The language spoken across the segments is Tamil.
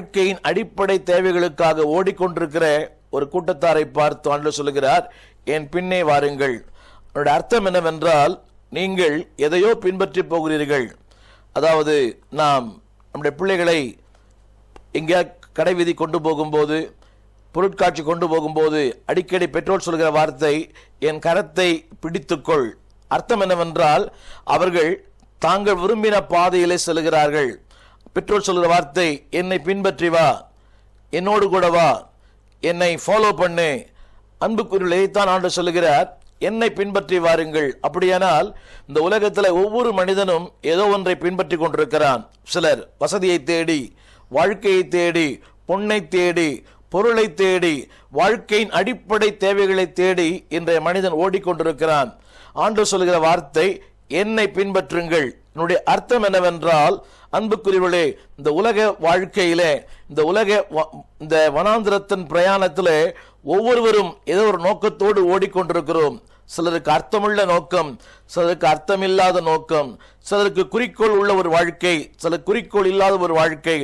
வாழ்க்கையின் அடிப்படை தேவைகளுக்காக ஓடிக்கொண்டிருக்கிற ஒரு கூட்டத்தாரை பார்த்து ஆண்டு சொல்லுகிறார் என் பின்னே வாருங்கள். அதனுடைய அர்த்தம் என்னவென்றால் நீங்கள் எதையோ பின்பற்றி போகிறீர்கள். அதாவது நாம் நம்முடைய பிள்ளைகளை எங்கேயா கடை விதி கொண்டு போகும்போது பொருட்காட்சி கொண்டு போகும்போது அடிக்கடி பெற்றோர் சொல்கிற வார்த்தை என் கரத்தை பிடித்துக்கொள். அர்த்தம் என்னவென்றால் அவர்கள் தாங்கள் விரும்பின பாதையிலே செல்கிறார்கள். பெற்றோர் சொல்கிற வார்த்தை என்னை பின்பற்றி வா. என்னோடு கூட வா. என்னை ஃபாலோ பண்ணு. அன்புக்குரியவர்களே தான் ஆண்டு சொல்லுகிறார் என்னை பின்பற்றி வாருங்கள். அப்படியானால் இந்த உலகத்தில் ஒவ்வொரு மனிதனும் ஏதோ ஒன்றை பின்பற்றி கொண்டிருக்கிறான். சிலர் வசதியை தேடி வாழ்க்கையை தேடி பொண்ணை தேடி பொருளை தேடி வாழ்க்கையின் அடிப்படை தேவைகளை தேடி இன்றைய மனிதன் ஓடிக்கொண்டிருக்கிறான். ஆண்டு சொல்கிற வார்த்தை என்னை பின்பற்றுங்கள். என்னுடைய அர்த்தம் என்னவென்றால் அன்புக்குரியவர்களே இந்த உலக வாழ்க்கையிலே இந்த உலக வ- இந்த வனாந்திரத்தின் பிரயாணத்திலே ஒவ்வொருவரும் ஏதோ ஒரு நோக்கத்தோடு ஓடிக்கொண்டிருக்கிறோம். சிலருக்கு அர்த்தமுள்ள நோக்கம் சிலருக்கு அர்த்தமில்லாத நோக்கம் சிலருக்கு குறிக்கோள் உள்ள ஒரு வாழ்க்கை சிலர் குறிக்கோள் இல்லாத ஒரு வாழ்க்கை.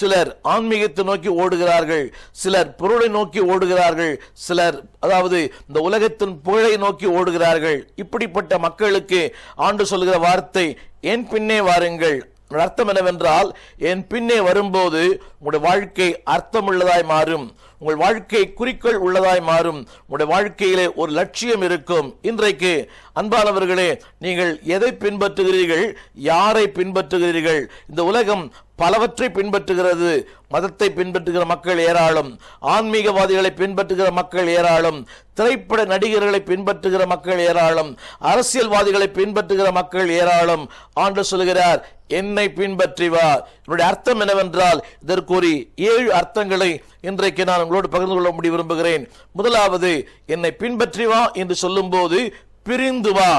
சிலர் ஆன்மீகத்தை நோக்கி ஓடுகிறார்கள் சிலர் பொருளை நோக்கி ஓடுகிறார்கள் சிலர் அதாவது இந்த உலகத்தின் புகழை நோக்கி ஓடுகிறார்கள். இப்படிப்பட்ட மக்களுக்கு ஆண்டு சொல்கிற வார்த்தை என் பின்னே வாருங்கள். அர்த்தம் என்னவென்றால் என் பின்னே வரும்போது உங்களுடைய வாழ்க்கை அர்த்தமுள்ளதாய் மாறும். உங்கள் வாழ்க்கை குறிக்கோள் உள்ளதாய் மாறும். உங்களுடைய வாழ்க்கையிலே ஒரு லட்சியம் இருக்கும். இன்றைக்கு அன்பானவர்களே நீங்கள் எதை பின்பற்றுகிறீர்கள்? யாரை பின்பற்றுகிறீர்கள்? இந்த உலகம் பலவற்றை பின்பற்றுகிறது. மதத்தை பின்பற்றுகிற மக்கள் ஏராளம். ஆன்மீகவாதிகளை பின்பற்றுகிற மக்கள் ஏராளம். திரைப்பட நடிகர்களை பின்பற்றுகிற மக்கள் ஏராளம். அரசியல்வாதிகளை பின்பற்றுகிற மக்கள் ஏராளம். ஆண்டு சொல்கிறார் என்னை பின்பற்றி வா என்னுடைய அர்த்தம் என்னவென்றால் இதற்கு ஒரு ஏழு அர்த்தங்களை இன்றைக்கு நான் உங்களோடு பகிர்ந்து கொள்ள முடிய விரும்புகிறேன். முதலாவது என்னை பின்பற்றி வா என்று சொல்லும்போது பிரிந்து வா.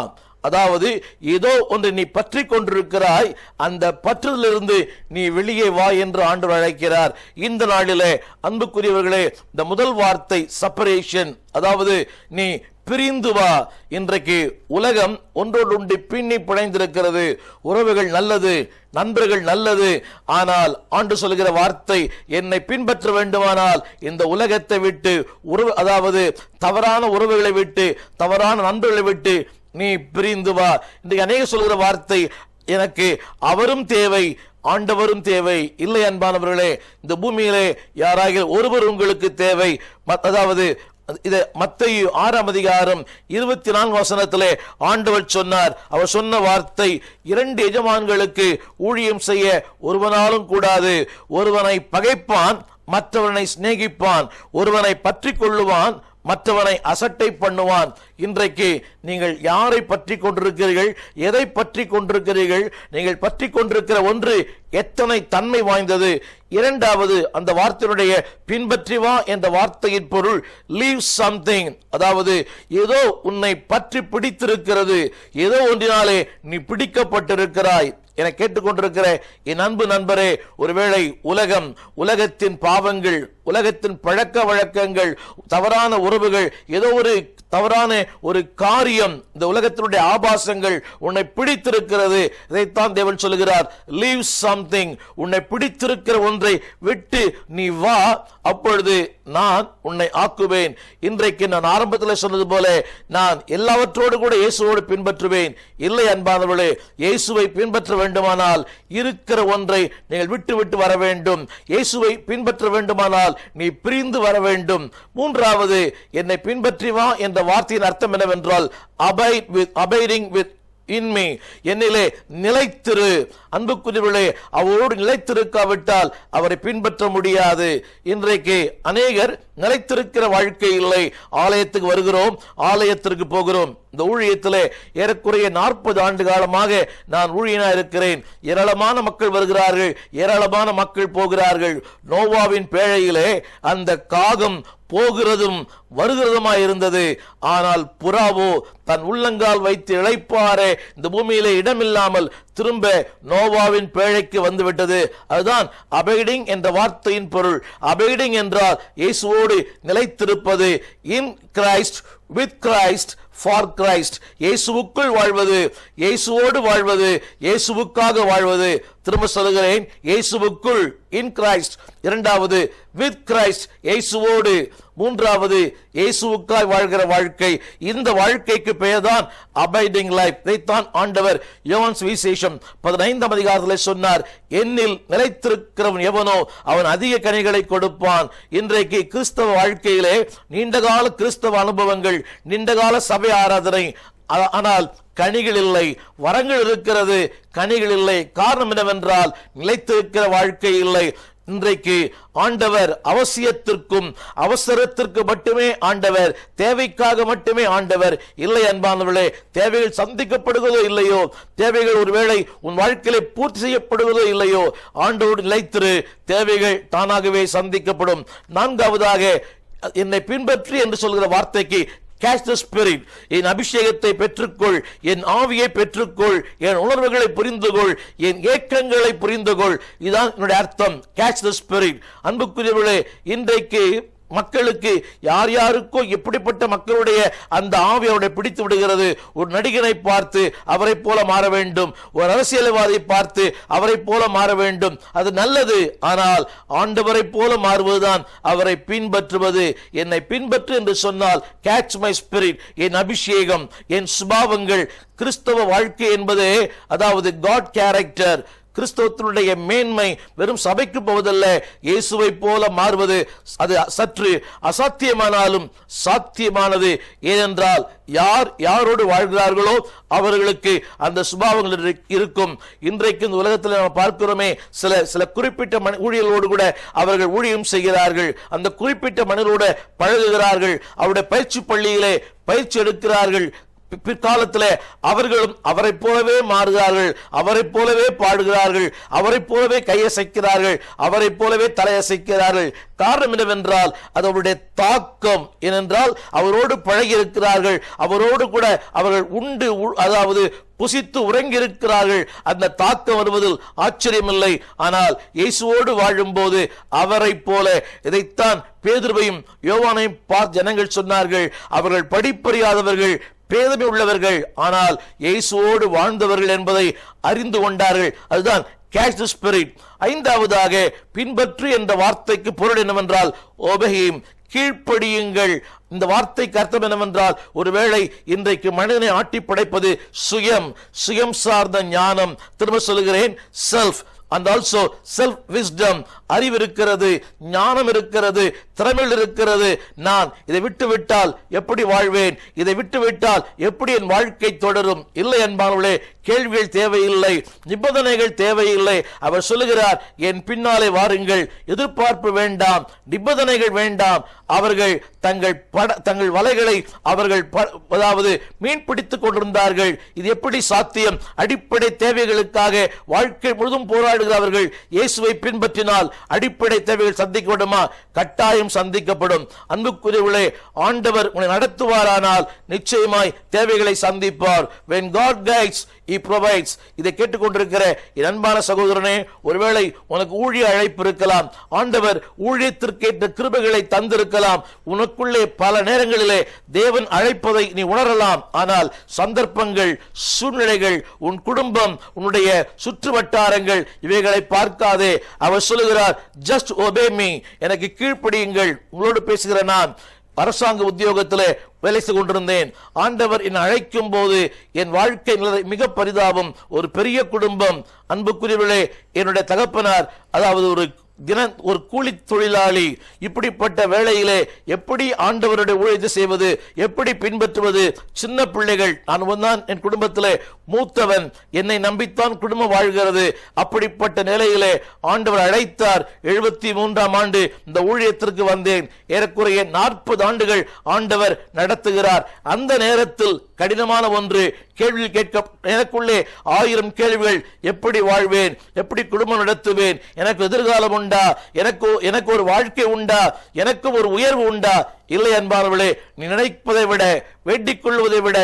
அதாவது ஏதோ ஒன்று நீ பற்றி கொண்டிருக்கிறாய் அந்த பற்றுதலிருந்து நீ வெளியே வா என்று ஆண்டு அழைக்கிறார். இந்த நாளிலே அன்புக்குரியவர்களே இந்த முதல் வார்த்தை செப்பரேஷன் அதாவது நீ பிரிந்து வா. இன்றைக்கு உலகம் ஒன்றோடு பின்னி பிணைந்திருக்கிறது. உறவுகள் நல்லது நண்பர்கள் நல்லது. ஆனால் ஆண்டு சொல்கிற வார்த்தை என்னை பின்பற்ற வேண்டுமானால் இந்த உலகத்தை விட்டு உறவு அதாவது தவறான உறவுகளை விட்டு தவறான நண்பர்களை விட்டு நீ பிரிந்து வா. இன்றைக்கு அநேக சொல்கிற வார்த்தை எனக்கு அவரும் தேவை ஆண்டவரும் தேவை. இல்லை அன்பானவர்களே இந்த பூமியிலே யாராக ஒருவர் உங்களுக்கு தேவை. மத்- அதாவது இதை மத்திய ஆறாம் அதிகாரம் இருபத்தி நான்கு வசனத்திலே ஆண்டவர் சொன்னார். அவர் சொன்ன வார்த்தை இரண்டு எஜமான்களுக்கு ஊழியம் செய்ய ஒருவனாலும் கூடாது. ஒருவனை பகைப்பான் மற்றவனை சிநேகிப்பான். ஒருவனை பற்றி கொள்ளுவான் மற்றவனை அசட்டை பண்ணுவான். இன்றைக்கு நீங்கள் யாரை பற்றி கொண்டிருக்கிறீர்கள்? எதை பற்றி கொண்டிருக்கிறீர்கள்? நீங்கள் பற்றி கொண்டிருக்கிற ஒன்று எத்தனை தன்மை வாய்ந்தது? இரண்டாவது அந்த வார்த்தையினுடைய பின்பற்றி வா என்ற வார்த்தையின் பொருள் லீவ் சம்திங் அதாவது ஏதோ உன்னை பற்றி பிடித்திருக்கிறது. ஏதோ ஒன்றினாலே நீ பிடிக்கப்பட்டிருக்கிறாய். என கேட்டுக்கொண்டிருக்கிற என் அன்பு நண்பரே ஒருவேளை உலகம் உலகத்தின் பாவங்கள் உலகத்தின் பழக்க வழக்கங்கள் தவறான உறவுகள் ஏதோ ஒரு தவறான ஒரு காரியம். இந்த உலகத்தினுடைய ஆபாசங்கள் உன்னை பிடித்திருக்கிறது. இதைத்தான் தேவன் சொல்கிறார் லீவ் சம்திங் உன்னை பிடித்திருக்கிற ஒன்றை விட்டு நீ வா. அப்பொழுது நான் உன்னை ஆக்குவேன். இன்றைக்கு நான் ஆரம்பத்தில் சொன்னது போல நான் எல்லாவற்றோடு கூட இயேசுவோடு பின்பற்றுவேன். இல்லை அன்பானவர்களே இயேசுவை பின்பற்ற வேண்டுமானால் இருக்கிற ஒன்றை நீங்கள் விட்டு விட்டு வர வேண்டும். இயேசுவை பின்பற்ற வேண்டுமானால் நீ பிரிந்து வர வேண்டும். மூன்றாவது என்னை பின்பற்றி வா என்ற வார்த்தையின் அர்த்தம் என்னவென்றால் அபை வித் அபைரிங் வித் இன்மை என்னிலே நிலைத்திரு. அன்புக்குரியவர்களே அவரோடு நிலைத்திருக்காவிட்டால் அவரை பின்பற்ற முடியாது. இன்றைக்கு அநேகர் நிலைத்திருக்கிற வாழ்க்கை இல்லை. ஆலயத்துக்கு வருகிறோம் ஆலயத்திற்கு போகிறோம். இந்த ஊழியத்திலே ஏறக்குறைய நாற்பது ஆண்டு காலமாக நான் ஊழியனா இருக்கிறேன். ஏராளமான மக்கள் வருகிறார்கள் ஏராளமான மக்கள் போகிறார்கள். நோவாவின் பேழையிலே அந்த காகம் போகிறதும் வருகிறதுமா இருந்தது. ஆனால் புறாவோ தன் உள்ளங்கால் வைத்து இழைப்பாரே இந்த பூமியிலே இடமில்லாமல் திரும்ப நோவாவின் பேழைக்கு வந்துவிட்டது. அதுதான் அபைடிங் என்ற வார்த்தையின் பொருள். அபைடிங் என்றால் இயேசுவோடு நிலைத்திருப்பது. In Christ with Christ for Christ. இயேசுவுக்குள் வாழ்வது இயேசுவோடு வாழ்வது இயேசுவுக்காக வாழ்வது. திரும்ப சொல்கிறேன் இயேசுவுக்குள் இன் கிரைஸ்ட். இரண்டாவது வித் கிரைஸ்ட் இயேசுவோடு. மூன்றாவது இயேசுவுக்காய் வாழ்கிற வாழ்க்கை. இந்த வாழ்க்கைக்கு பெயர்தான் அபைடிங் லைஃப் இதைத்தான் ஆண்டவர் யோன் சுவிசேஷம் பதினைந்தாம் அதிகாரத்தில் சொன்னார். என்னில் நிலைத்திருக்கிறவன் எவனோ அவன் அதிக கனிகளை கொடுப்பான். இன்றைக்கு கிறிஸ்தவ வாழ்க்கையிலே நீண்டகால கிறிஸ்தவ அனுபவங்கள் நீண்டகால சபை ஆராதனை. ஆனால் கனிகள் இல்லை. வரங்கள் இருக்கிறது கனிகள் இல்லை. காரணம் என்னவென்றால் நிலைத்திருக்கிற வாழ்க்கை இல்லை. இன்றைக்கு ஆண்டவர் அவசியத்திற்கும் அவசரத்திற்கு மட்டுமே ஆண்டவர் தேவைக்காக மட்டுமே ஆண்டவர் இல்லை அன்பானவர்களே. தேவைகள் சந்திக்கப்படுவதோ இல்லையோ தேவைகள் ஒருவேளை உன் வாழ்க்கையிலே பூர்த்தி செய்யப்படுவதோ இல்லையோ ஆண்டோடு நிலைத்திரு. தேவைகள் தானாகவே சந்திக்கப்படும். நான்காவதாக என்னை பின்பற்றி என்று சொல்கிற வார்த்தைக்கு கேஷ் த ஸ்பிரிட் என் அபிஷேகத்தை பெற்றுக்கொள். என் ஆவியை பெற்றுக்கொள். என் உணர்வுகளை புரிந்துகொள். என் ஏக்கங்களை புரிந்துகொள். இதுதான் என்னுடைய அர்த்தம். கேஷ் த ஸ்பிரிட் அன்புக்குரியவர்களே இன்றைக்கு மக்களுக்கு யார் யாருக்கோ எப்படிப்பட்ட மக்களுடைய அந்த ஆவி அவரை பிடித்து விடுகிறது ஒரு நடிகனை பார்த்து அவரை போல மாற வேண்டும் ஒரு அரசியல்வாதியை பார்த்து அவரை போல மாற வேண்டும். அது நல்லது ஆனால் ஆண்டவரை போல மாறுவதுதான் அவரை பின்பற்றுவது. என்னை பின்பற்று என்று சொன்னால் கேட்ச் மை ஸ்பிரிட் என் அபிஷேகம் என் சுபாவங்கள் கிறிஸ்தவ வாழ்க்கை என்பதே அதாவது காட் கேரக்டர் கிறிஸ்தவத்தினுடைய மேன்மை வெறும் சபைக்கு போவதல்ல இயேசுவை போல மாறுவது அது சற்று அசாத்தியமானாலும் சாத்தியமானது. ஏனென்றால் யார் யாரோடு வாழ்கிறார்களோ அவர்களுக்கு அந்த சுபாவங்கள் இருக்கும். இன்றைக்கு இந்த உலகத்தில் நாம் பார்க்கிறோமே சில சில குறிப்பிட்ட மணி ஊழியர்களோடு கூட அவர்கள் ஊழியம் செய்கிறார்கள். அந்த குறிப்பிட்ட மனிதரோடு பழகுகிறார்கள். அவருடைய பயிற்சி பள்ளியிலே பயிற்சி எடுக்கிறார்கள். பிற்காலத்தில் அவர்களும் அவரைப் போலவே மாறுகிறார்கள் அவரைப் போலவே பாடுகிறார்கள் அவரைப் போலவே கையசைக்கிறார்கள் அவரைப் போலவே தலையசைக்கிறார்கள். காரணம் என்னவென்றால் அது அவருடைய தாக்கம் ஏனென்றால் அவரோடு பழகி இருக்கிறார்கள் அவரோடு கூட அவர்கள் உண்டு உ- அதாவது புசித்து உறங்கியிருக்கிறார்கள். அந்த தாக்கம் வருவதில் ஆச்சரியமில்லை. ஆனால் இயேசுவோடு வாழும்போது அவரைப் போல இதைத்தான் பேதுருவையும் யோவானையும் பார்த்து ஜனங்கள் சொன்னார்கள். அவர்கள் படிப்பறியாதவர்கள் பேதமை உள்ளவர்கள் ஆனால் இயேசுவோடு வாழ்ந்தவர்கள் என்பதை அறிந்து கொண்டார்கள். அதுதான் கேஷ் தி ஸ்பிரிட் ஐந்தாவதாக பின்பற்று என்ற வார்த்தைக்கு பொருள் என்னவென்றால் ஓபஹீம் கீழ்ப்படியுங்கள். இந்த வார்த்தைக்கு அர்த்தம் என்னவென்றால் ஒருவேளை இன்றைக்கு மனிதனை ஆட்டி படைப்பது சுயம் சுயம் சார்ந்த ஞானம். திரும்ப சொல்லுகிறேன் self and also self wisdom அறிவு இருக்கிறது ஞானம் இருக்கிறது திறமையில் இருக்கிறது. நான் இதை விட்டுவிட்டால் எப்படி வாழ்வேன்? இதை விட்டுவிட்டால் எப்படி என் வாழ்க்கை தொடரும்? இல்லை என்பார்களே கேள்விகள் தேவையில்லை நிபந்தனைகள் தேவையில்லை. அவர் சொல்லுகிறார் என் பின்னாலே வாருங்கள் எதிர்பார்ப்பு வேண்டாம் நிபந்தனைகள் வேண்டாம். அவர்கள் தங்கள் பட தங்கள் வலைகளை அவர்கள் ப- அதாவது மீன் பிடித்துக் கொண்டிருந்தார்கள். இது எப்படி சாத்தியம்? அடிப்படை தேவைகளுக்காக வாழ்க்கை முழுதும் போராடுகிறவர்கள் இயேசுவை பின்பற்றினால் அடிப்படை தேவைகள் சந்திக்கப்படுமா? கட்டாயம் சந்திக்கப்படும். அன்புக்குரியவர்களே ஆண்டவர் உன்னை நடத்துவாரானால் நிச்சயமாய் தேவைகளை சந்திப்பார். When god guides he provides இதை கேட்டுக்கொண்டிருக்கிற என் அன்பான சகோதரனே ஒருவேளை உனக்கு ஊழிய அழைப்பு இருக்கலாம். ஆண்டவர் ஊழியத்திற்கேற்ற கிருபைகளை தந்திருக்கலாம். உனக்குள்ளே பல நேரங்களிலே தேவன் அழைப்பதை நீ உணரலாம். ஆனால் சந்தர்ப்பங்கள் சூழ்நிலைகள் உன் குடும்பம் உன்னுடைய சுற்று வட்டாரங்கள் இவைகளை பார்க்காதே. அவர் சொல்லுகிறார் ஜஸ்ட் ஒபேமி எனக்கு கீழ்ப்படியுங்கள். உங்களோடு பேசுகிற நான் அரசாங்க உத்தியோகத்திலே வேலை செய்து கொண்டிருந்தேன். ஆண்டவர் என்னை அழைக்கும் போது என் வாழ்க்கை நிலை மிக பரிதாபம். ஒரு பெரிய குடும்பம். அன்புக்குரியவர்களே என்னுடைய தகப்பனார் அதாவது ஒரு தின ஒரு கூலி தொழிலாளி இப்படிப்பட்ட வேளையிலே எப்படி ஆண்டவருடைய ஊழியத்தை செய்வது எப்படி பின்பற்றுவது? சின்ன பிள்ளைகள் நான் தான் என் குடும்பத்திலே மூத்தவன் என்னை நம்பித்தான் குடும்பம் வாழ்கிறது. அப்படிப்பட்ட நிலையிலே ஆண்டவர் அழைத்தார். எழுபத்தி மூன்றாம் ஆண்டு இந்த ஊழியத்திற்கு வந்தேன். ஏறக்குறைய நாற்பது ஆண்டுகள் ஆண்டவர் நடத்துகிறார். அந்த நேரத்தில் கடினமான ஒன்று கேள்வி கேட்க எனக்குள்ளே ஆயிரம் கேள்விகள். எப்படி வாழ்வேன்? எப்படி குடும்பம் நடத்துவேன்? எனக்கு எதிர்காலம் உண்டா? எனக்கு எனக்கு ஒரு வாழ்க்கை உண்டா? எனக்கு ஒரு உயர்வு உண்டா? இல்லை என்பார்களே நீ நினைப்பதை விட வேண்டிக் கொள்வதை விட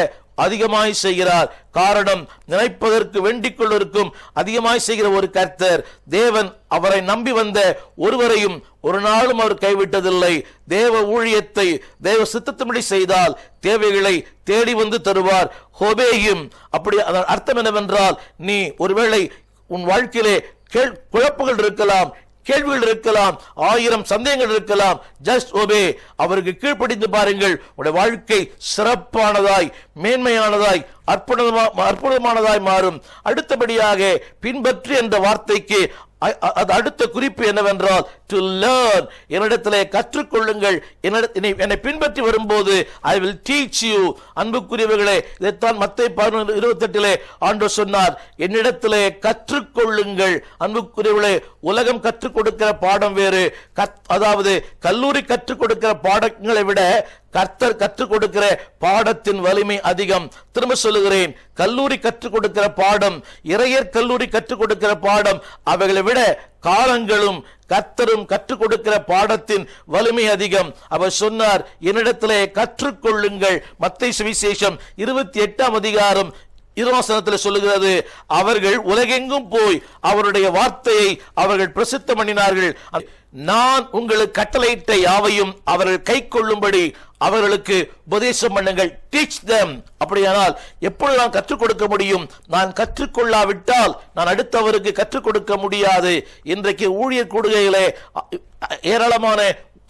அதிகமாய் செய்கிறார். காரணம் நினைப்பதற்கு வேண்டிக் கொள்வதற்கும் அதிகமாய் செய்கிற ஒரு கர்த்தர் தேவன் அவரை நம்பி வந்த ஒருவரையும் ஒரு நாளும் அவர் கைவிட்டதில்லை. தேவ ஊழியத்தை தேவ சித்தத்தின்படி செய்தால் தேவைகளை தேடி வந்து தருவார். ஹோபேயும். அப்படி அதன் அர்த்தம் என்னவென்றால் நீ ஒருவேளை உன் வாழ்க்கையிலே கேள் குழப்புகள் இருக்கலாம் கேள்விகள் இருக்கலாம் ஆயிரம் சந்தேகங்கள் இருக்கலாம். ஜஸ்ட் ஓபே அவருக்கு கீழ்ப்படிந்து பாருங்கள். உடைய வாழ்க்கை சிறப்பானதாய் மேன்மையானதாய் அற்புதமா அற்புதமானதாய் மாறும். அடுத்தபடியாக பின்பற்று என்ற வார்த்தைக்கு அது அடுத்த குறிப்பு என்னவென்றால் டு லேர்ன் என்னிடத்திலே கற்றுக்கொள்ளுங்கள். என்னை- என்னை பின்பற்றி வரும்போது ஐ வில் டீச் யூ அன்புக்குரியவர்களே இதைத்தான் மத்தை பதினொன்று இருபத்தெட்டிலே ஆண்டு சொன்னார். என்னிடத்திலே கற்றுக்கொள்ளுங்கள். அன்புக்குரியவர்களே உலகம் கற்றுக் கொடுக்கிற பாடம் வேறு. கத்- அதாவது கல்லூரி கற்றுக் கொடுக்கிற பாடங்களை விட கர்த்தர் கற்றுக் கொடுக்கிற பாடத்தின் வலிமை அதிகம். திரும்ப சொல்லுகிறேன் கல்லூரி கற்றுக் கொடுக்கிற பாடம் இறையர் கல்லூரி கற்றுக் கொடுக்கிற பாடம் அவைகளை விட காலங்களும் கர்த்தரும் கற்றுக் கொடுக்கிற பாடத்தின் வலிமை அதிகம். அவர் சொன்னார் என்னிடத்திலே கற்றுக்கொள்ளுங்கள். மத்தை சுவிசேஷம் இருபத்தி எட்டாம் அதிகாரம் இருவாசனத்தில் சொல்லுகிறது அவர்கள் உலகெங்கும் போய் அவருடைய வார்த்தையை அவர்கள் பிரசித்தம் பண்ணினார்கள். நான் உங்களுக்கு கட்டளையிட்ட யாவையும் அவர்கள் கை கொள்ளும்படி அவர்களுக்கு உபதேசம் பண்ணுங்கள். டீச் தம் அப்படியானால் எப்படி நான் கற்றுக் கொடுக்க முடியும்? நான் கற்றுக்கொள்ளாவிட்டால் நான் அடுத்தவருக்கு கற்றுக் கொடுக்க முடியாது. இன்றைக்கு ஊழியர் கூடுகையிலே ஏராளமான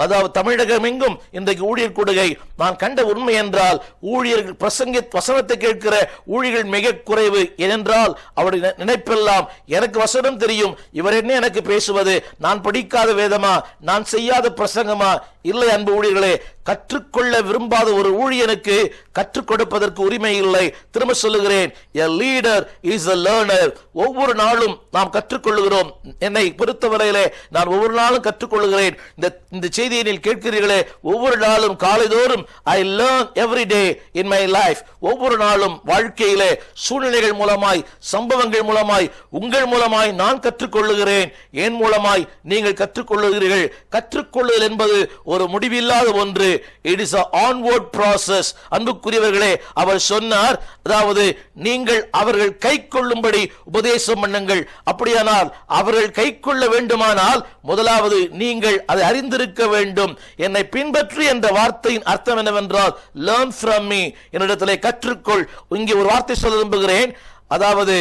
அதாவது தமிழகம் எங்கும் இன்றைக்கு ஊழியர் கூடுகை. நான் கண்ட உண்மை என்றால் ஊழியர்கள் பிரசங்க வசனத்தை கேட்கிற ஊழியர்கள் மிக குறைவு. ஏனென்றால் அவருடைய நினைப்பெல்லாம் எனக்கு வசனம் தெரியும். இவர் என்ன எனக்கு பேசுவது? நான் படிக்காத வேதமா? நான் செய்யாத பிரசங்கமா? இல்லை அன்பு ஊழியர்களே கற்றுக்கொள்ள விரும்பாத ஒரு ஊழியனுக்கு கற்றுக் கொடுப்பதற்கு உரிமை இல்லை. திரும்ப சொல்லுகிறேன் a leader is a learner ஒவ்வொரு நாளும் நாம் கற்றுக்கொள்ளுகிறோம். என்னை பொறுத்தவரையிலே நான் ஒவ்வொரு நாளும் கற்றுக்கொள்ளுகிறேன். இந்த இந்த செய்தியை நீங்கள் கேட்கிறீர்களே ஒவ்வொரு நாளும் காலைதோறும் I learn every day in my life ஒவ்வொரு நாளும் வாழ்க்கையிலே சூழ்நிலைகள் மூலமாய் சம்பவங்கள் மூலமாய் உங்கள் மூலமாய் நான் கற்றுக்கொள்ளுகிறேன். என் மூலமாய் நீங்கள் கற்றுக்கொள்ளுகிறீர்கள். கற்றுக்கொள்ளுதல் என்பது ஒரு முடிவில்லாத ஒன்று. இட் இஸ் ஆன்வோர்ட் ப்ராசஸ் அன்புக்குரியவர்களே அவர் சொன்னார் அதாவது நீங்கள் அவர்கள் கை கொள்ளும்படி உபதேசம் பண்ணுங்கள். அப்படியானால் அவர்கள் கை கொள்ள வேண்டுமானால் முதலாவது நீங்கள் அதை அறிந்திருக்க வேண்டும். என்னை பின்பற்று என்ற வார்த்தையின் அர்த்தம் என்னவென்றால் லேர்ன் ஃப்ரம் மீ என்னிடத்தில் கற்றுக்கொள். இங்கே ஒரு வார்த்தை சொல்ல விரும்புகிறேன். அதாவது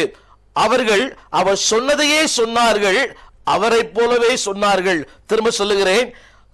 அவர்கள் அவர் சொன்னதையே சொன்னார்கள் அவரை போலவே சொன்னார்கள். திரும்ப சொல்லுகிறேன்.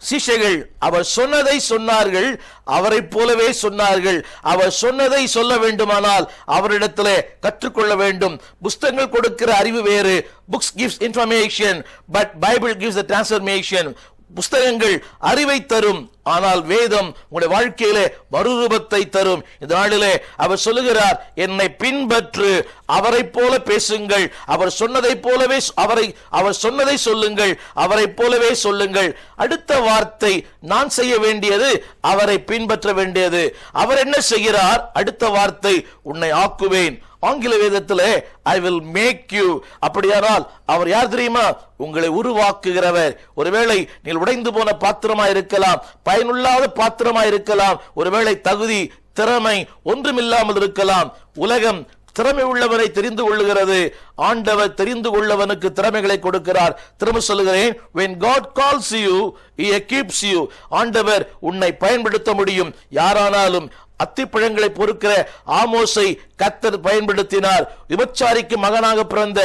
சிஷ்யர்கள் அவர் சொன்னதை சொன்னார்கள் அவரைப் போலவே சொன்னார்கள். அவர் சொன்னதை சொல்ல வேண்டுமானால் அவரிடத்திலே கற்றுக்கொள்ள வேண்டும். புஸ்தகங்கள் கொடுக்கிற அறிவு வேறு. Books gives information but Bible gives the transformation புஸ்தகங்கள் அறிவை தரும். ஆனால் வேதம் உங்களுடைய வாழ்க்கையிலே மறுரூபத்தை தரும். இந்த நாளிலே அவர் சொல்லுகிறார் என்னை பின்பற்று. அவரைப் போல பேசுங்கள். அவர் சொன்னதைப் போலவே அவரை அவர் சொன்னதை சொல்லுங்கள். அவரைப் போலவே சொல்லுங்கள். அடுத்த வார்த்தை நான் செய்ய வேண்டியது அவரை பின்பற்ற வேண்டியது. அவர் என்ன செய்கிறார்? அடுத்த வார்த்தை உன்னை ஆக்குவேன். ஆங்கில வேதத்திலே ஐ வில் மேக் யூ அப்படியானால் அவர் யார் தெரியுமா? உங்களை உருவாக்குகிறவர். ஒருவேளை நீ உடைந்து போன பாத்திரமா இருக்கலாம் பயனுள்ளாத பாத்திரமா இருக்கலாம் ஒருவேளை தகுதி திறமை ஒன்றுமில்லாமல் இருக்கலாம். உலகம் திறமை உள்ளவனை தெரிந்து கொள்ளுகிறது. ஆண்டவர் தெரிந்து கொள்ளவனுக்கு திறமைகளை கொடுக்கிறார். திரும்ப சொல்லுகிறேன் when god calls you he equips you. ஆண்டவர் உன்னை பயன்படுத்த முடியும். யாரானாலும் அத்திப்பழங்களை பொறுக்கிற ஆமோஸை கர்த்தர் பயன்படுத்தினார். விபச்சாரிக்கு மகனாக பிறந்த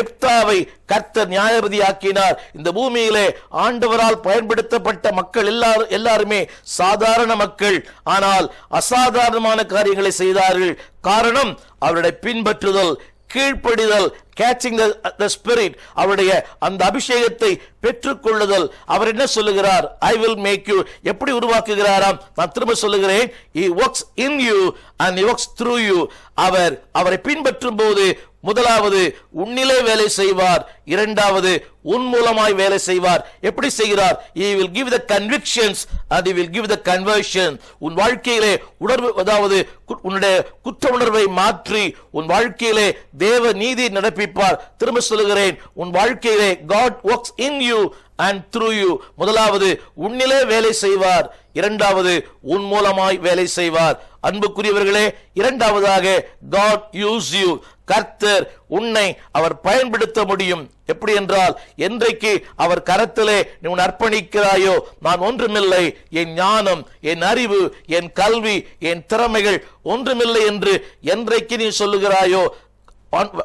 எப்தாவை கர்த்தர் நியாயபதியாக்கினார் இந்த பூமியிலே ஆண்டவரால் பயன்படுத்தப்பட்ட மக்கள் எல்லாரும் எல்லாருமே சாதாரண மக்கள். ஆனால் அசாதாரணமான காரியங்களை செய்தார்கள். காரணம் அவருடைய பின்பற்றுதல் கீழ்ப்படிதல் கேச்சிங் த ஸ்பிரிட் அவருடைய அந்த அபிஷேகத்தை பெற்றுக்கொள்ளுதல். அவர் என்ன சொல்லுகிறார்? ஐ வில் மேக் யூ எப்படி உருவாக்குகிறாராம்? நான் திரும்ப சொல்லுகிறேன். He works in you and he works through you அவர் அவரை பின்பற்றும் போது முதலாவது உன்னிலே வேலை செய்வார். இரண்டாவது உன் மூலமாய் வேலை செய்வார். எப்படி செய்கிறார்? He will give the convictions and will give the the உன் வாழ்க்கையிலே உணர்வு அதாவது உன்னுடைய குற்ற உணர்வை மாற்றி உன் வாழ்க்கையிலே தேவ நீதி காண்பிப்பார் திரும்ப சொல்லுகிறேன் உன் வாழ்க்கையிலே God works in you and through you முதலாவது உன்னிலே வேலை செய்வார். இரண்டாவது உன் மூலமாய் வேலை செய்வார். அன்புக்குரியவர்களே இரண்டாவதாக காட் யூஸ் யூ கர்த்தர் உன்னை அவர் பயன்படுத்த முடியும். எப்படி என்றால் என்றைக்கு அவர் கரத்திலே நீ உன் அர்ப்பணிக்கிறாயோ நான் ஒன்றுமில்லை. என் ஞானம் என் அறிவு என் கல்வி என் திறமைகள் ஒன்றுமில்லை என்று என்றைக்கு நீ சொல்லுகிறாயோ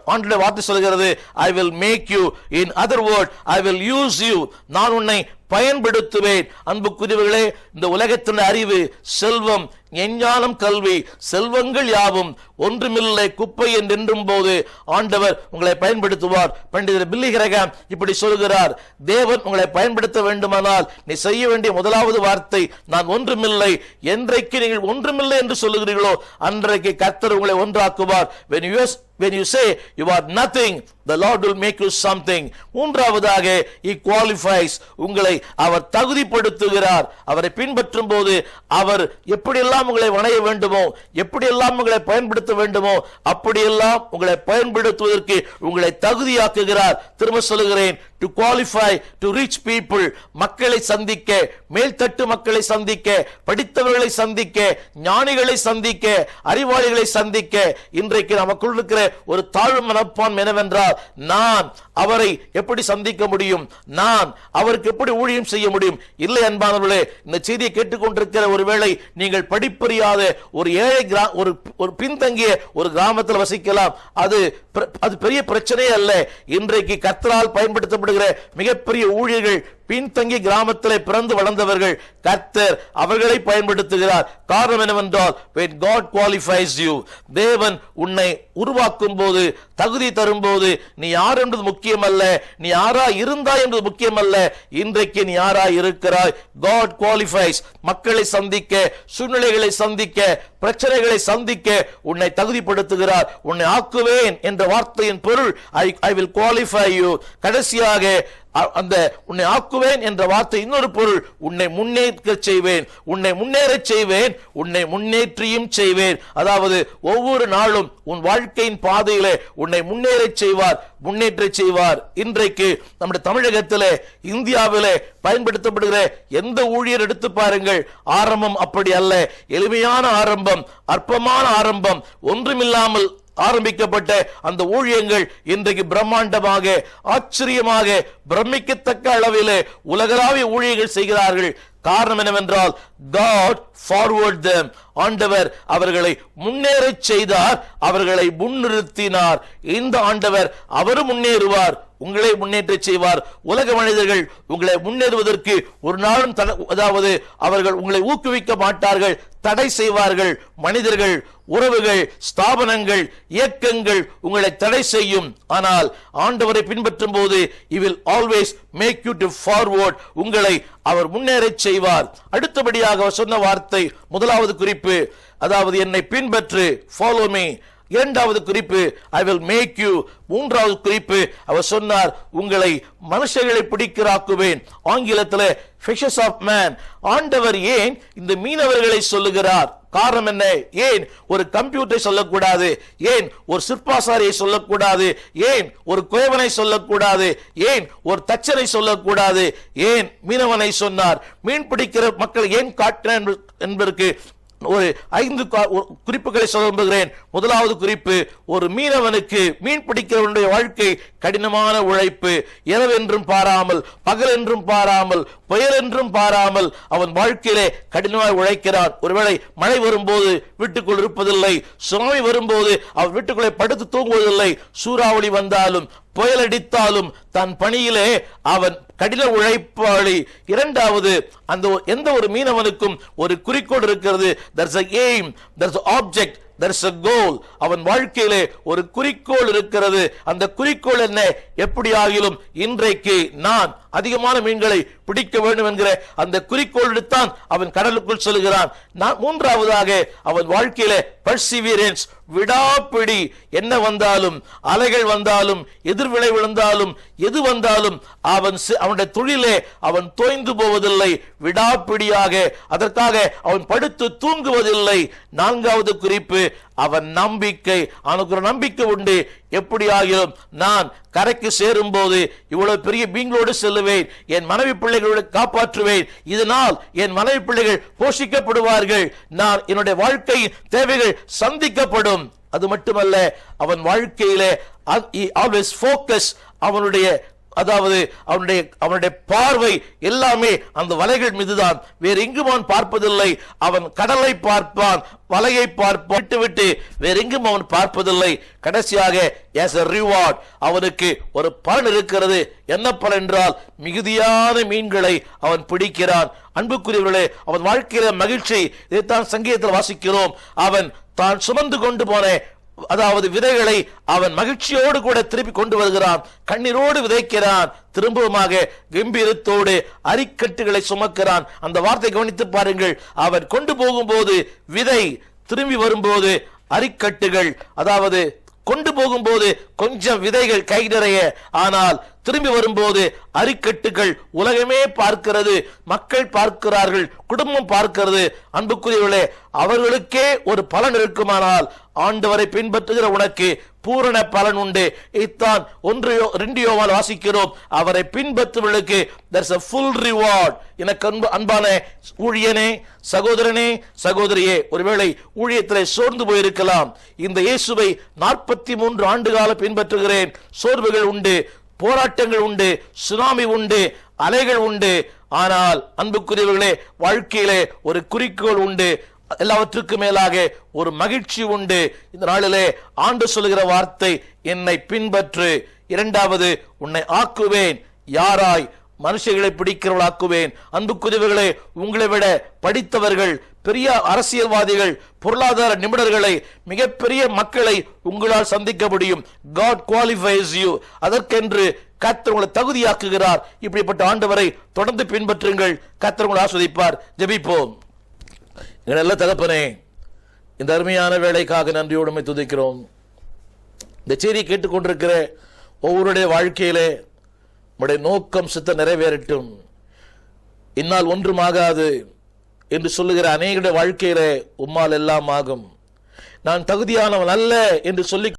ஆண்டுடைய வார்த்தை சொல்கிறது I will make you in other word I will use you நான் உன்னை பயன்படுத்துவேன். அன்புக்குரியவர்களே இந்த உலகத்தின் அறிவு செல்வம் எஞ்ஞானம் கல்வி செல்வங்கள் யாவும் ஒன்றுமில்லை. குப்பை என்றென்றும் போது ஆண்டவர் உங்களை பயன்படுத்துவார். பண்டிதர் பில்லிகிரகம் இப்படி சொல்கிறார் தேவன் உங்களை பயன்படுத்த வேண்டுமானால் நீ செய்ய வேண்டிய முதலாவது வார்த்தை நான் ஒன்றுமில்லை. என்றைக்கு நீங்கள் ஒன்றுமில்லை என்று சொல்லுகிறீர்களோ அன்றைக்கு கர்த்தர் உங்களை ஒன்றாக்குவார். When you when you say you are nothing the Lord will make you something மூன்றாவதாக இ குவாலிஃபைஸ் உங்களை. அவர் தகுதிப்படுத்துகிறார். அவரை பின்பற்றும் போது அவர் எப்படியெல்லாம் உங்களை வணைய வேண்டுமோ எப்படியெல்லாம் உங்களை பயன்படுத்த வேண்டுமோ அப்படியெல்லாம் உங்களை பயன்படுத்துவதற்கு உங்களை தகுதியாக்குகிறார். திரும்ப சொல்லுகிறேன் to qualify to reach people மக்களை சந்திக்க மேல்தட்டு மக்களை சந்திக்க படித்தவர்களை சந்திக்க ஞானிகளை சந்திக்க அறிவாளிகளை சந்திக்க இன்றைக்கு நமக்குள் இருக்கிற ஒரு தாழ்வு மனப்பான் என்னவென்றால் நான் அவரை எப்படி சந்திக்க முடியும்? நான் அவருக்கு எப்படி ஊழியம் செய்ய முடியும்? இல்லை அன்பானவர்களே இந்த செய்தியை கேட்டுக்கொண்டிருக்கிற ஒருவேளை நீங்கள் படிப்பறியாத ஒரு ஏழை கிரா ஒரு ஒரு பின்தங்கிய ஒரு கிராமத்தில் வசிக்கலாம். அது பிர- அது பெரிய பிரச்சனையே அல்ல. இன்றைக்கு கத்தரால் பயன்படுத்தப்படுகிற மிகப்பெரிய ஊழியர்கள் பின்தங்கி கிராமத்திலே பிறந்து வளர்ந்தவர்கள் கர்த்தர் அவர்களை பயன்படுத்துகிறார். காரணம் என்னவென்றால் when God qualifies you தேவன் உன்னை உருவாக்கும் போது தகுதி தரும்போது நீ யார் என்பது முக்கியமல்ல நீ யாரா இருந்தாய் என்பது முக்கியமல்ல இன்றைக்கு நீ யாரா இருக்கிறாய்? God qualifies மக்களை சந்திக்க சூழ்நிலைகளை சந்திக்க பிரச்சனைகளை சந்திக்க உன்னை தகுதிப்படுத்துகிறார். உன்னை ஆக்குவேன் என்ற வார்த்தையின் பொருள் I I will qualify you கடைசியாக அந்த உன்னை ஆக்குவேன் என்ற வார்த்தை இன்னொரு பொருள். உன்னை முன்னேற்க செய்வேன். உன்னை முன்னேறச் செய்வேன். உன்னை முன்னேற்றியும் செய்வேன். அதாவது ஒவ்வொரு நாளும் உன் வாழ்க்கையின் பாதையிலே உன்னை முன்னேறச் செய்வார் முன்னேற்ற செய்வார். இன்றைக்கு நம்முடைய தமிழகத்திலே இந்தியாவிலே பயன்படுத்தப்படுகிற எந்த ஊழியர் எடுத்து பாருங்கள். ஆரம்பம் அப்படி அல்ல. எளிமையான ஆரம்பம் அற்பமான ஆரம்பம். ஒன்றுமில்லாமல் ஆரம்பிக்கப்பட்ட அந்த ஊழியங்கள் இன்றைக்கு பிரம்மாண்டமாக ஆச்சரியமாக பிரமிக்கத்தக்க அளவிலே உலகளாவிய ஊழியர்கள் செய்கிறார்கள். காரணம் என்னவென்றால் காட் ஃபார்வர்ட் தம் ஆண்டவர் அவர்களை முன்னேறச் செய்தார் அவர்களை முன்னிறுத்தினார். இந்த ஆண்டவர் அவரும் முன்னேறுவார். உங்களை முன்னேற்ற செய்வார். உலக மனிதர்கள் உங்களை முன்னேறுவதற்கு ஒரு நாளும் அதாவது அவர்கள் உங்களை ஊக்குவிக்க மாட்டார்கள். தடை செய்வார்கள். மனிதர்கள் உறவுகள் ஸ்தாபனங்கள் இயக்கங்கள் உங்களை தடை செய்யும். ஆனால் ஆண்டவரை பின்பற்றும் போது he will always make you to forward உங்களை அவர் முன்னேறச் செய்வார். அடுத்தபடியாக அவர் சொன்ன வார்த்தை முதலாவது குறிப்பு அதாவது என்னை பின்பற்று ஃபாலோ மீ இரண்டாவது குறிப்பு ஐ வில் மேக் யூ மூன்றாவது குறிப்பு அவர் சொன்னார் உங்களை மனுஷர்களை பிடிக்கிறாக்குவேன். ஆங்கிலத்தில் ஃபிஷஸ் ஆஃப் மேன் ஆண்டவர் ஏன் இந்த மீனவர்களை சொல்லுகிறார்? காரணம் என்ன? ஏன் ஒரு கம்ப்யூட்டரை சொல்லக்கூடாது? ஏன் ஒரு சிற்பாசாரியை சொல்லக்கூடாது? ஏன் ஒரு குயவனை சொல்லக்கூடாது? ஏன் ஒரு தச்சரை சொல்லக்கூடாது? ஏன் மீனவனை சொன்னார்? மீன் பிடிக்கிற மக்கள் ஏன் காட்டின என்பதற்கு ஒரு ஐந்து குறிப்புகளை சொல்ல விரும்புகிறேன். முதலாவது குறிப்பு ஒரு மீனவனுக்கு மீன் பிடிக்கிறவனுடைய வாழ்க்கை கடினமான உழைப்பு இரவென்றும் பாராமல் பகல் என்றும் பாராமல் புயல் என்றும் பாராமல் அவன் வாழ்க்கையிலே கடினமாய் உழைக்கிறான். ஒருவேளை மழை வரும்போது வீட்டுக்குள் இருப்பதில்லை சுனாமி வரும்போது அவன் வீட்டுக்குள்ளே படுத்து தூங்குவதில்லை சூறாவளி வந்தாலும் புயல் அடித்தாலும் தன் பணியிலே அவன் கடின உழைப்பாளி. இரண்டாவது அந்த எந்த ஒரு மீனவனுக்கும் ஒரு குறிக்கோள் இருக்கிறது. There's aim there's object a object அவன் வாழ்க்கையிலே ஒரு குறிக்கோள் இருக்கிறது. அந்த குறிக்கோள் என்ன? எப்படி ஆகிலும் இன்றைக்கு நான் அதிகமான மீன்களை பிடிக்க வேண்டும் என்கிற அந்த குறிக்கோள் அவன் கடலுக்குள் செல்கிறான். நான் மூன்றாவதாக அவன் வாழ்க்கையில பர்சிவியரன்ஸ் விடாப்பிடி. என்ன வந்தாலும் அலைகள் வந்தாலும் எதிர்விளை விழுந்தாலும் எது வந்தாலும் அவன் அவனுடைய தொழிலே அவன் தோய்ந்து போவதில்லை. விடாப்பிடியாக அதற்காக அவன் படுத்து தூங்குவதில்லை. நான்காவது குறிப்பு அவன் நம்பிக்கை அவனுக்கு ஒரு நம்பிக்கை உண்டு. எப்படி நான் கரைக்கு சேரும் போது இவ்வளவு பெரிய மீன்களோடு செல்லுவேன் என் மனைவி பிள்ளைகளோடு காப்பாற்றுவேன். இதனால் என் மனைவி பிள்ளைகள் போஷிக்கப்படுவார்கள். நான் என்னுடைய வாழ்க்கையின் தேவைகள் சந்திக்கப்படும். அது மட்டுமல்ல அவன் வாழ்க்கையிலே ஆல்வேஸ் ஃபோக்கஸ் அவனுடைய அதாவது அவனுடைய அவனுடைய பார்வை எல்லாமே அந்த வலைகள் மீதுதான். வேறு எங்கும் அவன் பார்ப்பதில்லை. அவன் கடலை பார்ப்பான் வலையை பார்ப்பான். விட்டு விட்டு வேற எங்கும் அவன் பார்ப்பதில்லை. கடைசியாக as a ரிவார்ட் அவனுக்கு ஒரு பலன் இருக்கிறது. என்ன பலன் என்றால் மிகுதியான மீன்களை அவன் பிடிக்கிறான். அன்புக்குரியவர்களே அவன் வாழ்க்கையில மகிழ்ச்சி. இதைத்தான் சங்கீதத்தில் வாசிக்கிறோம். அவன் தான் சுமந்து கொண்டு போன அதாவது விதைகளை அவன் மகிழ்ச்சியோடு கூட திருப்பி கொண்டு வருகிறான். கண்ணீரோடு விதைக்கிறான். திரும்பவுமாக கம்பீரத்தோடு அரிக்கட்டுகளை சுமக்கிறான். அந்த வார்த்தை கவனித்து பாருங்கள். அவன் கொண்டு போகும்போது விதை திரும்பி வரும்போது அரிக்கட்டுகள் அதாவது கொண்டு போகும்போது கொஞ்சம் விதைகள் கை நிறைய. ஆனால் திரும்பி வரும்போது அரிக்கட்டுகள் உலகமே பார்க்கிறது மக்கள் பார்க்கிறார்கள் குடும்பம் பார்க்கிறது. அன்புக்குரியவர்களே அவர்களுக்கே ஒரு பலன் இருக்குமானால் ஆண்டவரை பின்பற்றுகிற உனக்கு பூரண பலன் உண்டு. இத்தான் ஒன்று ரெண்டு யோவால் வாசிக்கிறோம். அவரை பின்பற்றுவர்களுக்கு தர்ஸ் அ ஃபுல் ரிவார்ட் எனக்கு அன்பு அன்பான ஊழியனே சகோதரனே சகோதரியே ஒருவேளை ஊழியத்திலே சோர்ந்து போயிருக்கலாம். இந்த இயேசுவை நாற்பத்தி மூன்று ஆண்டு கால பின்பற்றுகிறேன். சோர்வுகள் உண்டு. போராட்டங்கள் உண்டு சுனாமி உண்டு அலைகள் உண்டு. ஆனால் அன்புக்குரியவர்களே வாழ்க்கையிலே ஒரு குறிக்கோள் உண்டு. எல்லாவற்றுக்கு மேலாக ஒரு மகிழ்ச்சி உண்டு. இந்த நாளிலே ஆண்டு சொல்லுகிற வார்த்தை என்னை பின்பற்று. இரண்டாவது உன்னை ஆக்குவேன். யாராய் மனுஷர்களை பிடிக்கிறவளாக்குவேன். அன்புக்குரியவர்களே உங்களை விட படித்தவர்கள் பெரிய அரசியல்வாதிகள் பொருளாதார நிபுணர்களை மிகப்பெரிய மக்களை உங்களால் சந்திக்க முடியும். காட் குவாலிஃபைஸ் யூ அதற்கென்று கத்தர் உங்களை தகுதியாக்குகிறார். இப்படிப்பட்ட ஆண்டவரை தொடர்ந்து பின்பற்றுங்கள். கத்தர் உங்களை ஆஸ்வதிப்பார். ஜெபிப்போம். எங்கள் நல்ல தகப்பனே இந்த அருமையான வேலைக்காக நன்றியோடு துதிக்கிறோம். இந்த செய்தியை கேட்டுக்கொண்டிருக்கிற ஒவ்வொருடைய வாழ்க்கையிலே நம்முடைய நோக்கம் சித்த நிறைவேறட்டும். இன்னால் ஒன்றுமாகாது என்று சொல்லுகிற அநேகருடைய வாழ்க்கையிலே உம்மால் எல்லாம் ஆகும். நான் தகுதியானவன் அல்ல என்று சொல்லி